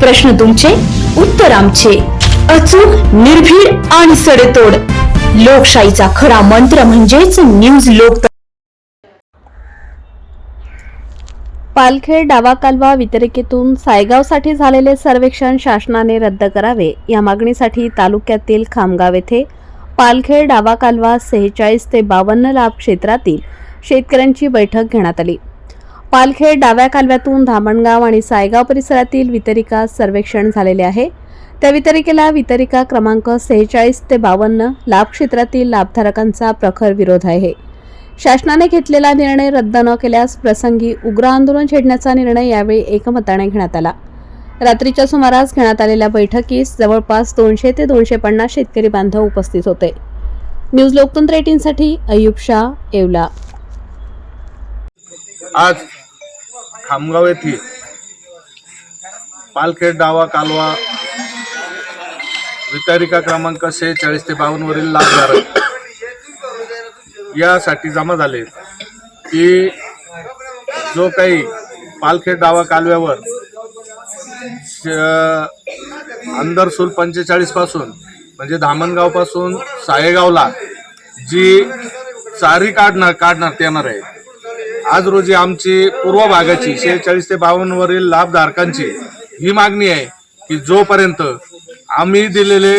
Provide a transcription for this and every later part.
प्रश्न तुमचे उत्तर आमचे. अचूक निर्भीड आणि सडेतोड. लोकशाहीचा खरा मंत्र म्हणजेच न्यूज लोक पालखेड डावा कालवा वितरिकेतून सायगावसाठी झालेले सर्वेक्षण शासनाने रद्द करावे. या मागणीसाठी तालुक्यातील खामगाव येथे पालखेड डावा कालवा सेहेचाळीस ते बावन्न लाभ क्षेत्रातील शेतकऱ्यांची बैठक घेण्यात आली. पालखेड डाव्या कालव्यातून धामणगाव आणि सायगाव परिसरातील वितरिका सर्वेक्षण झालेले आहे. त्या वितरिकेला वितरिका क्रमांक सेहेचाळीस ते बावन्न लाभ क्षेत्रातील लाभधारकांचा प्रखर विरोध आहे. शासनाने घेतलेला निर्णय रद्द न केल्यास प्रसंगी उग्र आंदोलन छेडण्याचा निर्णय यावेळी एकमताने घेण्यात आला. रात्रीच्या सुमारास घेण्यात आलेल्या बैठकीस जवळपास दोनशे ते दोनशे पन्नास शेतकरी बांधव उपस्थित होते. न्यूज लोकतंत्र एटीनसाठी अयुब शाह येवला. आज खामगाव येथे पालखेड डावा कालवा वितारिका क्रमांक शेहेचाळीस ते बावन्न वरील लाभधारक यासाठी जमा झाले की जो काही पालखेड डावा कालव्यावर श- अंदरसूल पंचेचाळीसपासून म्हणजे धामणगावपासून सायेगावला जी चारी काढणार काढण्यात येणार आहे. आज रोजी आमची पूर्व भागाची शेहेचाळीस ते बावन्न वरील लाभधारकांची ही मागणी आहे की जोपर्यंत आम्ही दिलेले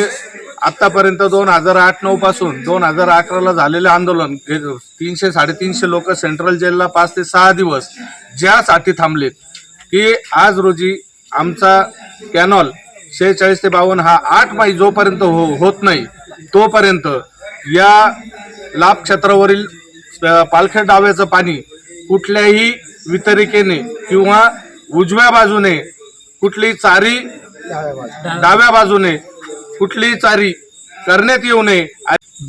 आतापर्यंत दोन हजार आठ नऊ पासून दोन हजार अकराला झालेले आंदोलन हे तीनशे साडेतीनशे लोक सेंट्रल जेलला पाच ते सहा दिवस ज्यासाठी थांबलेत की आज रोजी आमचा कॅनॉल शेहेचाळीस ते बावन्न हा आठ माई जोपर्यंत हो होत नाही तोपर्यंत या लाभ क्षेत्रावरील पालखेड डाव्याचं पाणी कुठल्याही वितरिकेने किंवा उजव्या बाजूने कुठली चारी डाव्या बाजूने कुठलीही चारी करण्यात येऊ नये.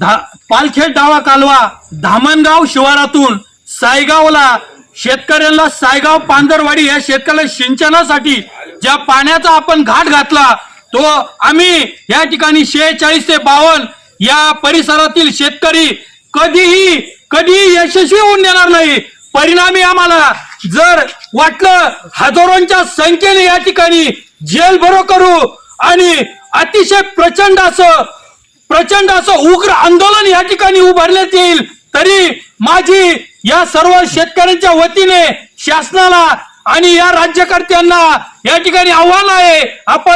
धा पालखेड डावा कालवा धामणगाव शिवारातून सायगावला शेतकऱ्यांना सायगाव पांदरवाडी या शेतकऱ्याला सिंचनासाठी ज्या पाण्याचा आपण घाट घातला तो आम्ही या ठिकाणी शेहेचाळीस ते बावन्न या परिसरातील शेतकरी कधीही कधीही यशस्वी होऊन देणार नाही. परिणामी आम्हाला जर वाटलं हजारोंच्या संख्येने या ठिकाणी जेल भरो करू आणि अतिशय प्रचंड असं प्रचंड असं उग्र आंदोलन या ठिकाणी उभारण्यात येईल तरी माझी या सर्व शेतकऱ्यांच्या वतीने शासनाला आणि या राज्यकर्त्यांना या ठिकाणी आव्हान आहे. आपण